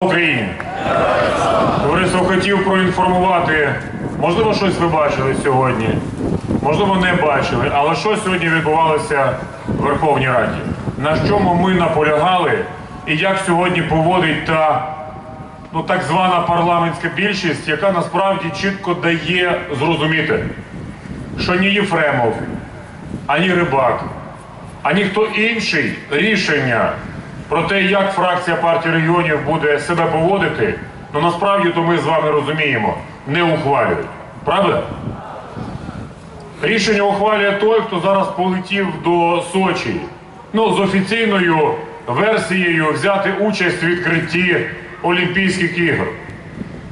Україні. Товариство хотів проінформувати, можливо, щось ви бачили сьогодні, можливо, не бачили, але що сьогодні відбувалося в Верховній Раді? На чому ми наполягали і як сьогодні поводить та ну, так звана парламентська більшість, яка насправді чітко дає зрозуміти, що ні Єфремов, ані Рибак, ані хто інший рішення про те, як фракція партії регіонів буде себе поводити, ну насправді то ми з вами розуміємо, не ухвалюють. Правда? Рішення ухвалює той, хто зараз полетів до Сочі. Ну, з офіційною версією взяти участь у відкритті Олімпійських ігор.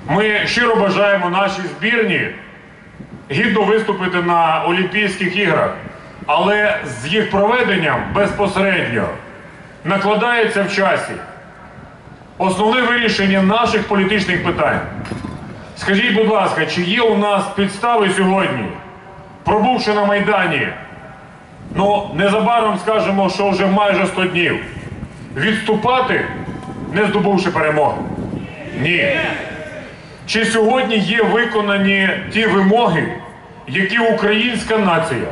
Ми щиро бажаємо нашій збірні гідно виступити на Олімпійських іграх, але з їх проведенням безпосередньо накладається в часі основне вирішення наших політичних питань. Скажіть, будь ласка, чи є у нас підстави сьогодні, пробувши на Майдані, ну незабаром скажемо, що вже майже 100 днів, відступати, не здобувши перемоги? Ні. Чи сьогодні є виконані ті вимоги, які українська нація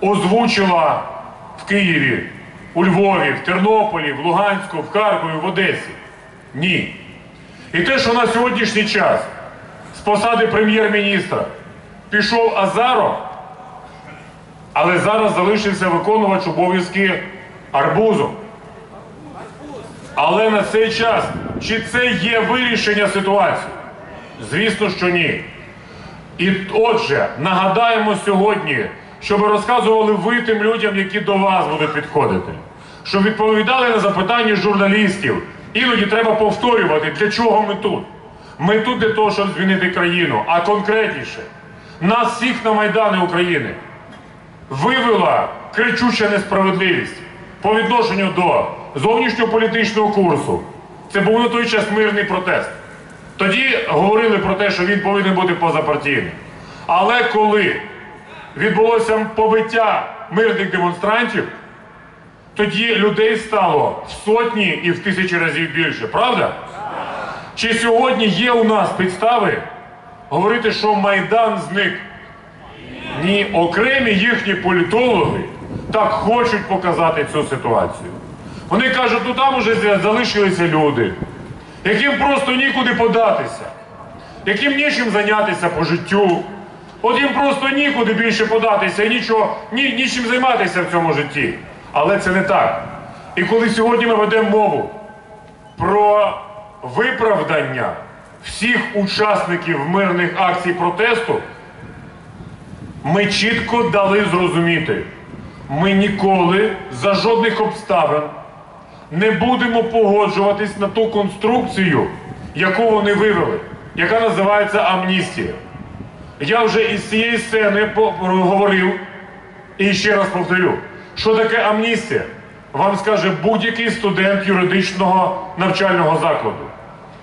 озвучила в Києві, у Львові, в Тернополі, в Луганську, в Харкові, в Одесі? Ні. І те, що на сьогоднішній час з посади прем'єр-міністра пішов Азаров, але зараз залишився виконувач обов'язки Арбузов. Але на цей час чи це є вирішення ситуації? Звісно, що ні. І отже, нагадаємо сьогодні, щоб розказували ви тим людям, які до вас будуть підходити, щоб відповідали на запитання журналістів. Іноді треба повторювати, для чого ми тут. Ми тут для того, щоб змінити країну, а конкретніше, нас всіх на Майдани України вивела кричуща несправедливість по відношенню до зовнішньополітичного курсу. Це був на той час мирний протест. Тоді говорили про те, що він повинен бути позапартійним. Але коли відбулося побиття мирних демонстрантів, тоді людей стало в сотні і в тисячі разів більше, правда? Чи сьогодні є у нас підстави говорити, що Майдан зник? Ні, окремі їхні політологи так хочуть показати цю ситуацію. Вони кажуть, ну там уже залишилися люди, яким просто нікуди податися, яким нічим зайнятися по життю. От їм просто нікуди більше податися і нічого, ні, нічим займатися в цьому житті. Але це не так. І коли сьогодні ми ведемо мову про виправдання всіх учасників мирних акцій протесту, ми чітко дали зрозуміти, ми ніколи за жодних обставин не будемо погоджуватись на ту конструкцію, яку вони вивели, яка називається амністія. Я вже із цієї сцени говорив і ще раз повторю, що таке амністія? Вам скаже будь-який студент юридичного навчального закладу.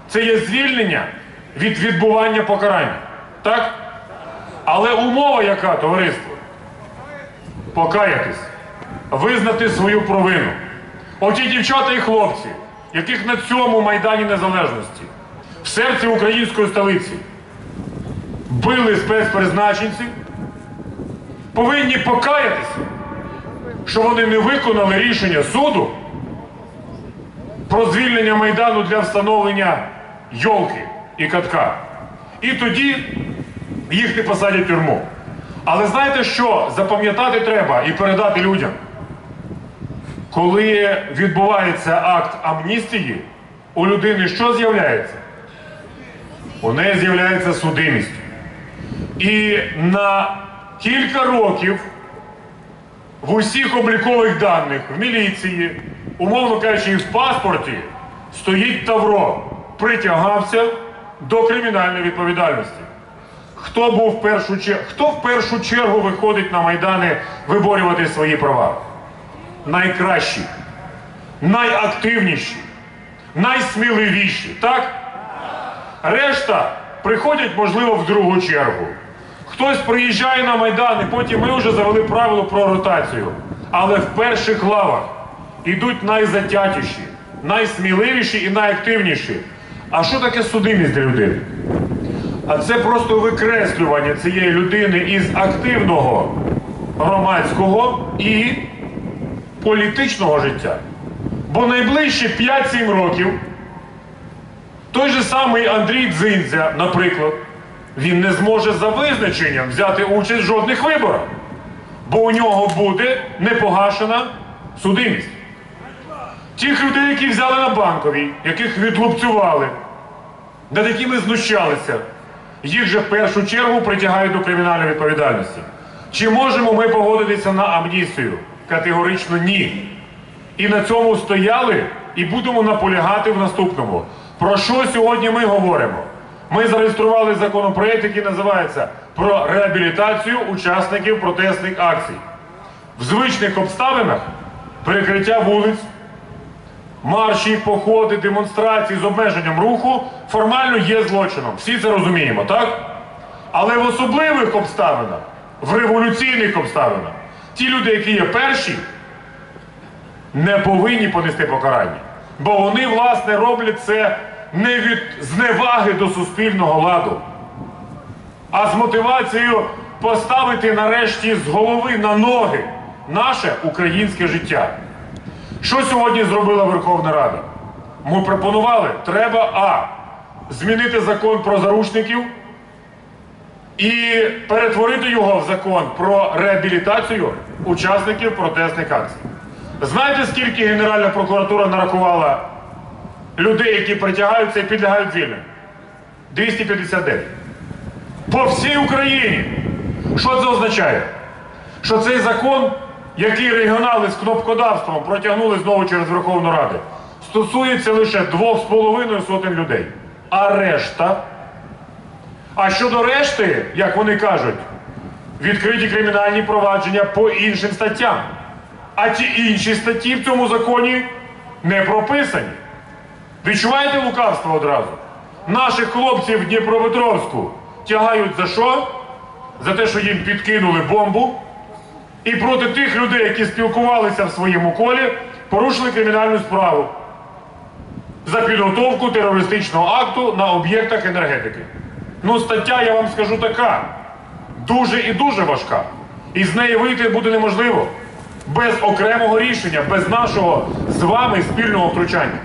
Це є звільнення від відбування покарання. Так? Але умова яка, товариство? Покаятись, визнати свою провину. Оті дівчата і хлопці, яких на цьому Майдані Незалежності, в серці української столиці били спецпризначенці, повинні покаятися, що вони не виконали рішення суду про звільнення Майдану для встановлення йолки і катка. І тоді їх не посадять тюрму. Але знаєте що? Запам'ятати треба і передати людям. Коли відбувається акт амністії, у людини що з'являється? У неї з'являється судимість. І на кілька років в усіх облікових даних в міліції, умовно кажучи, і в паспорті стоїть Тавро. Притягався до кримінальної відповідальності. Хто був в першу чергу, хто в першу чергу виходить на майдани виборювати свої права? Найкращі, найактивніші, найсміливіші, так? Решта приходять, можливо, в другу чергу. Хтось приїжджає на Майдан, і потім ми вже завели правило про ротацію. Але в перших лавах ідуть найзатятіші, найсміливіші і найактивніші. А що таке судимість для людини? А це просто викреслювання цієї людини із активного громадського і політичного життя. Бо найближчі 5-7 років той же самий Андрій Дзиндзя, наприклад, він не зможе за визначенням взяти участь в жодних виборах, бо у нього буде непогашена судимість. Тих людей, які взяли на банковій, яких відлупцювали, над якими знущалися, їх же в першу чергу притягають до кримінальної відповідальності. Чи можемо ми погодитися на амністію? Категорично ні. І на цьому стояли і будемо наполягати в наступному. Про що сьогодні ми говоримо? Ми зареєстрували законопроект, який називається про реабілітацію учасників протестних акцій. В звичних обставинах перекриття вулиць, марші, походи, демонстрації з обмеженням руху формально є злочином. Всі це розуміємо, так? Але в особливих обставинах, в революційних обставинах, ті люди, які є перші, не повинні понести покарання. Бо вони, власне, роблять це не від зневаги до суспільного ладу, а з мотивацією поставити нарешті з голови на ноги наше українське життя. Що сьогодні зробила Верховна Рада? Ми пропонували, треба А. Змінити закон про заручників і перетворити його в закон про реабілітацію учасників протестних акцій. Знаєте, скільки Генеральна прокуратура нарахувала людей, які притягаються і підлягають звільненню? 259. По всій Україні. Що це означає? Що цей закон, який регіонали з кнопкодавством протягнули знову через Верховну Раду, стосується лише 2,5 сотень людей. А решта. А щодо решти, як вони кажуть, відкриті кримінальні провадження по іншим статтям. А ті інші статті в цьому законі не прописані. Відчуваєте лукавство одразу? Наших хлопців в Дніпропетровську тягають за що? За те, що їм підкинули бомбу. І проти тих людей, які спілкувалися в своєму колі, порушили кримінальну справу за підготовку терористичного акту на об'єктах енергетики. Ну, стаття, я вам скажу така, дуже і дуже важка. І з неї вийти буде неможливо. Без окремого рішення, без нашого з вами спільного втручання.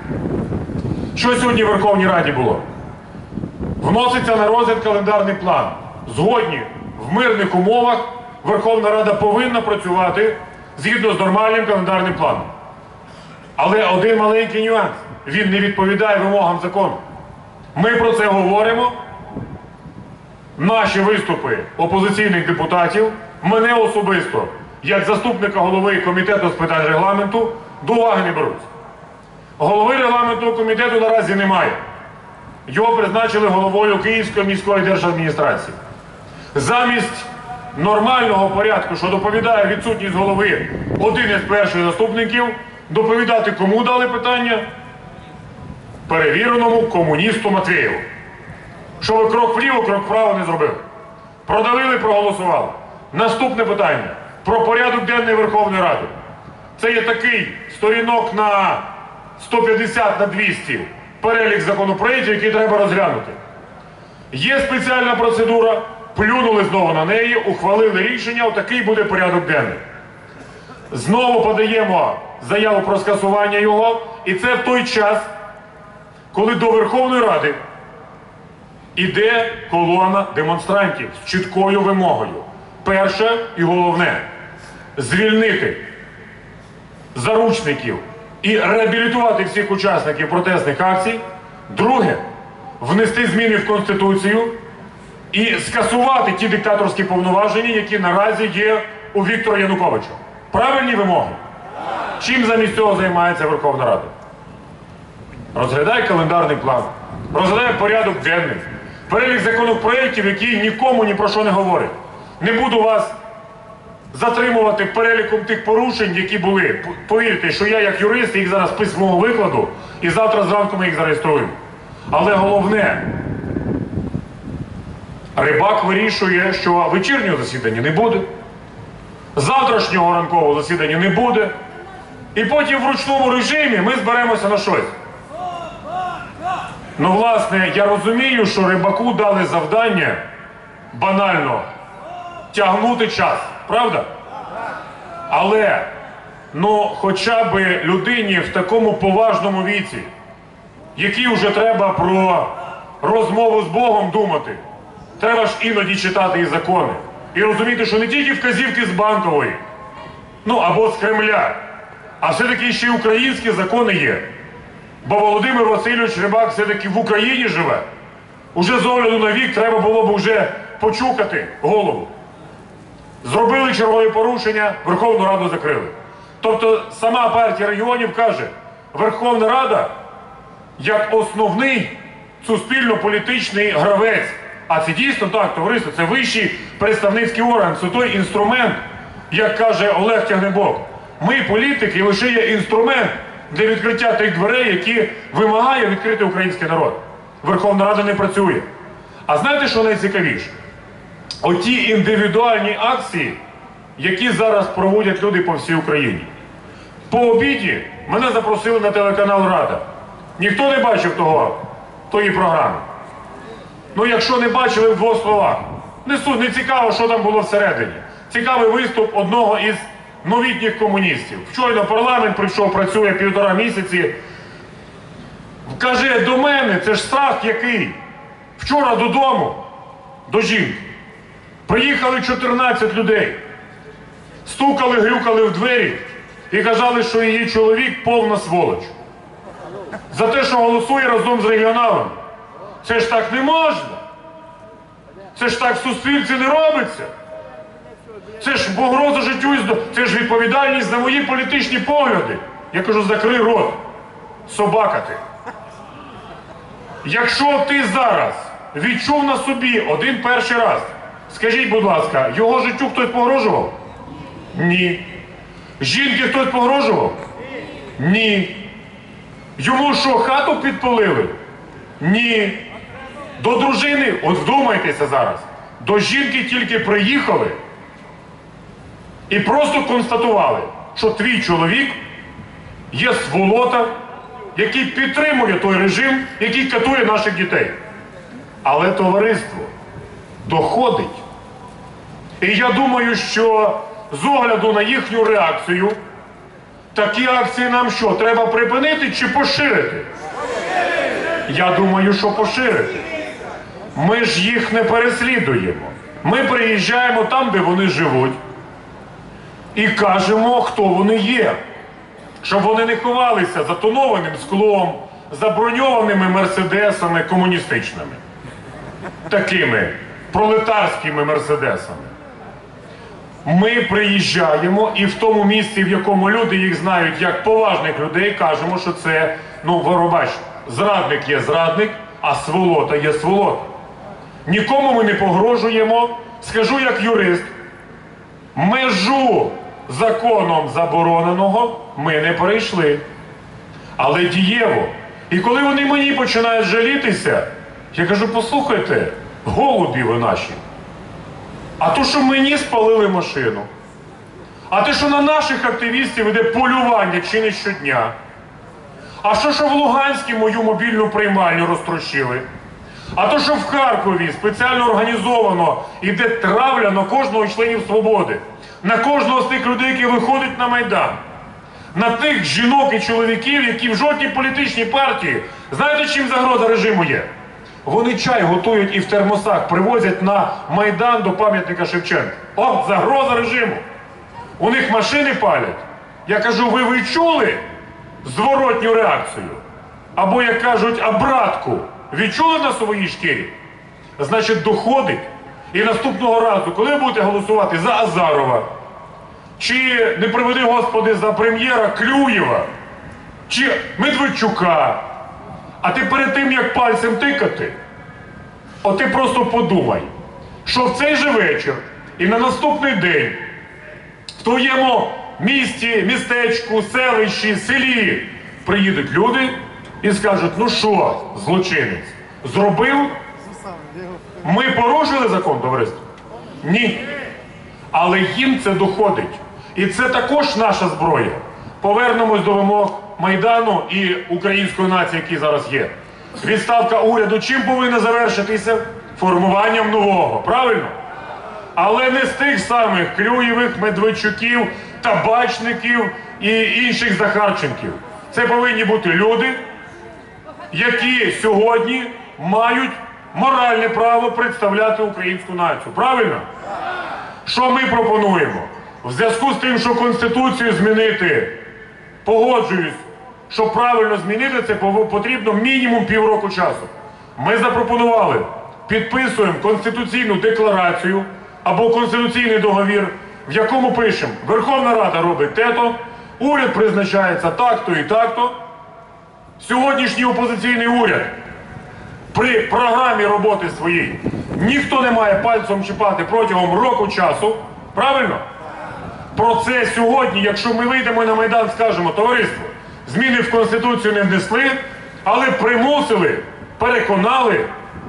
Що сьогодні в Верховній Раді було? Вноситься на розгляд календарний план. Згодні в мирних умовах Верховна Рада повинна працювати згідно з нормальним календарним планом. Але один маленький нюанс. Він не відповідає вимогам закону. Ми про це говоримо. Наші виступи опозиційних депутатів, мене особисто, як заступника голови комітету з питань регламенту, до уваги не беруть. Голови регламентного комітету наразі немає. Його призначили головою Київської міської держадміністрації. Замість нормального порядку, що доповідає відсутність голови один із перших заступників, доповідати кому дали питання? Перевіреному комуністу Матвієву. Що ви крок вліво, крок вправо не зробили. Продавили, проголосували. Наступне питання про порядок денний Верховної Ради. Це є такий сторінок на 150 на 200 перелік законопроєктів, які треба розглянути. Є спеціальна процедура, плюнули знову на неї, ухвалили рішення, отакий буде порядок денний. Знову подаємо заяву про скасування його, і це в той час, коли до Верховної Ради іде колона демонстрантів з чіткою вимогою. Перше і головне звільнити заручників і реабілітувати всіх учасників протестних акцій. Друге внести зміни в Конституцію і скасувати ті диктаторські повноваження, які наразі є у Віктора Януковича. Правильні вимоги? Чим замість цього займається Верховна Рада? Розглядає календарний план, розглядає порядок денний, перелік законопроєктів, які нікому ні про що не говорять. Не буду вас затримувати переліком тих порушень, які були. Повірте, що я як юрист їх зараз письмово викладу, і завтра зранку ми їх зареєструємо. Але головне, рибак вирішує, що вечірнього засідання не буде, завтрашнього ранкового засідання не буде. І потім в ручному режимі ми зберемося на щось. Ну, власне, я розумію, що рибаку дали завдання банально тягнути час, правда? Але ну, хоча б людині в такому поважному віці, якій вже треба про розмову з Богом думати, треба ж іноді читати і закони. І розуміти, що не тільки вказівки з банкової, ну або з Кремля, а все-таки ще й українські закони є. Бо Володимир Васильович Рибак все-таки в Україні живе. Уже з огляду на вік треба було б вже почухати голову. Зробили чергові порушення, Верховну Раду закрили. Тобто сама партія регіонів каже, Верховна Рада як основний суспільно-політичний гравець. А це дійсно так, товариство, це вищий представницький орган, це той інструмент, як каже Олег Тягнебок. Ми, політики, лише є інструмент для відкриття тих дверей, які вимагає відкрити український народ. Верховна Рада не працює. А знаєте, що найцікавіше? Оті індивідуальні акції, які зараз проводять люди по всій Україні. По обіді мене запросили на телеканал Рада. Ніхто не бачив того, тої програми. Ну, якщо не бачили в двох словах, не не цікаво, що там було всередині. Цікавий виступ одного із новітніх комуністів. Щойно парламент прийшов, працює півтора місяці. Каже, до мене, це ж страх який. Вчора додому, до жінки. Приїхали 14 людей. Стукали, грюкали в двері і казали, що її чоловік повна сволоч. За те, що голосує разом з регіоналом. Це ж так не можна. Це ж так в суспільстві не робиться. Це ж погроза життю і здо- Це ж відповідальність за мої політичні погляди. Я кажу, закрий рот. Собака ти. Якщо ти зараз відчув на собі один перший раз, скажіть, будь ласка, його життю хтось погрожував? Ні. Жінки хтось погрожував? Ні. Йому що, хату підпалили? Ні. До дружини, от вдумайтеся зараз, до жінки тільки приїхали і просто констатували, що твій чоловік є сволота, який підтримує той режим, який катує наших дітей. Але товариство доходить. І я думаю, що з огляду на їхню реакцію, такі акції нам що, треба припинити чи поширити? Я думаю, що поширити. Ми ж їх не переслідуємо. Ми приїжджаємо там, де вони живуть, і кажемо, хто вони є. Щоб вони не ховалися за тонованим склом, за броньованими мерседесами комуністичними. Такими пролетарськими мерседесами. Ми приїжджаємо і в тому місці, в якому люди їх знають як поважних людей, кажемо, що це, ну, воробач, зрадник є зрадник, а сволота є сволота. Нікому ми не погрожуємо. Скажу як юрист, межу законом забороненого ми не перейшли. Але дієво. І коли вони мені починають жалітися, я кажу, послухайте, голубі ви наші. А то, що мені спалили машину, а те, що на наших активістів іде полювання чи не щодня, а що, що в Луганській мою мобільну приймальню розтрощили, а то, що в Харкові спеціально організовано іде травля на кожного членів свободи, на кожного з тих людей, які виходять на Майдан, на тих жінок і чоловіків, які в жодній політичній партії, знаєте, чим загроза режиму є? Вони чай готують і в термосах привозять на Майдан до пам'ятника Шевченка. О, загроза режиму. У них машини палять. Я кажу, ви ви чули зворотню реакцію? Або, як кажуть, обратку відчули на своїй шкірі? Значить, доходить. І наступного разу, коли будете голосувати за Азарова, чи не приведи Господи за прем'єра Клюєва, чи Медведчука, а ти перед тим, як пальцем тикати, от ти просто подумай, що в цей же вечір і на наступний день в твоєму місті, містечку, селищі, селі приїдуть люди і скажуть, ну що, злочинець, зробив? Ми порушили закон, товариство? Ні. Але їм це доходить. І це також наша зброя. Повернемось до вимог Майдану і української нації, які зараз є. відставка уряду чим повинна завершитися? Формуванням нового, правильно? Але не з тих самих Клюєвих, Медведчуків, табачників і інших Захарченків. Це повинні бути люди, які сьогодні мають моральне право представляти українську націю. Правильно? Що ми пропонуємо? В зв'язку з тим, що Конституцію змінити, погоджуюсь, щоб правильно змінити це, потрібно мінімум півроку часу. Ми запропонували, підписуємо конституційну декларацію або конституційний договір, в якому пишемо, Верховна Рада робить те-то, уряд призначається так-то і так-то. Сьогоднішній опозиційний уряд при програмі роботи своїй ніхто не має пальцем чіпати протягом року часу. Правильно? Про це сьогодні, якщо ми вийдемо на Майдан, скажемо, товариство, зміни в Конституцію не внесли, але примусили, переконали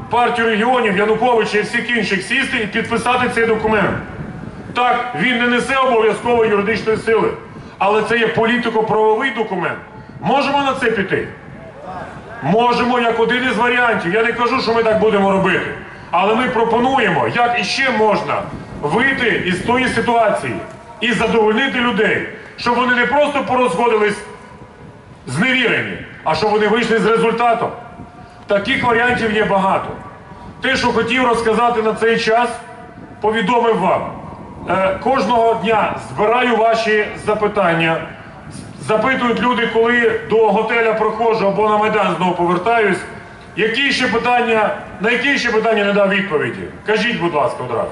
партію регіонів Януковича і всіх інших сісти і підписати цей документ. Так, він не несе обов'язково юридичної сили, але це є політико-правовий документ. Можемо на це піти? Можемо як один із варіантів. Я не кажу, що ми так будемо робити. Але ми пропонуємо, як іще можна вийти із тої ситуації і задовольнити людей, щоб вони не просто порозходились зневірені, а щоб вони вийшли з результатом. Таких варіантів є багато. Те, що хотів розказати на цей час, повідомив вам. Е, кожного дня збираю ваші запитання. Запитують люди, коли до готеля проходжу або на Майдан знову повертаюсь. Які ще питання, на які ще питання не дав відповіді? Кажіть, будь ласка, одразу.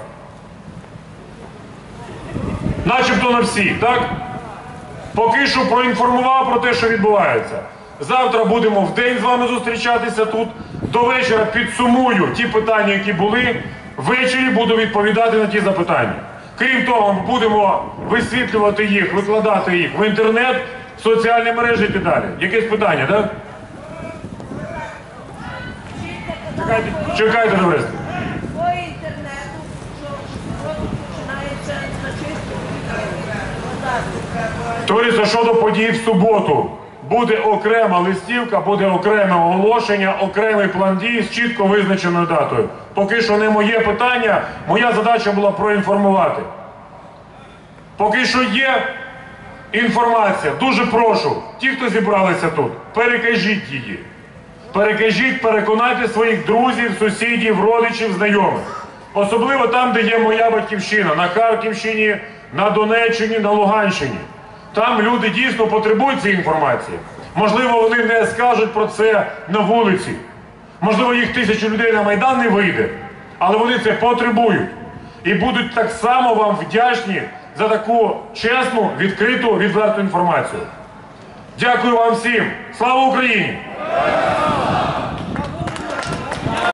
Начебто на всі, так? Поки що проінформував про те, що відбувається. Завтра будемо в день з вами зустрічатися тут. До вечора підсумую ті питання, які були. Ввечері буду відповідати на ті запитання. Крім того, будемо висвітлювати їх, викладати їх в інтернет, в соціальні мережі і так далі. Якесь питання, так? Чекайте, чекайте, товариство. По інтернету, що року починається зачистка. Товариство, щодо подій в суботу. Буде окрема листівка, буде окреме оголошення, окремий план дій з чітко визначеною датою. Поки що не моє питання, моя задача була проінформувати. Поки що є інформація. Дуже прошу, ті, хто зібралися тут, перекажіть її. Перекажіть, переконайте своїх друзів, сусідів, родичів, знайомих. Особливо там, де є моя батьківщина, на Харківщині, на Донеччині, на Луганщині. Там люди дійсно потребують цієї інформації. Можливо, вони не скажуть про це на вулиці. Можливо, їх тисячу людей на Майдан не вийде, але вони це потребують. І будуть так само вам вдячні за таку чесну, відкриту, відверту інформацію. Дякую вам всім. Слава Україні!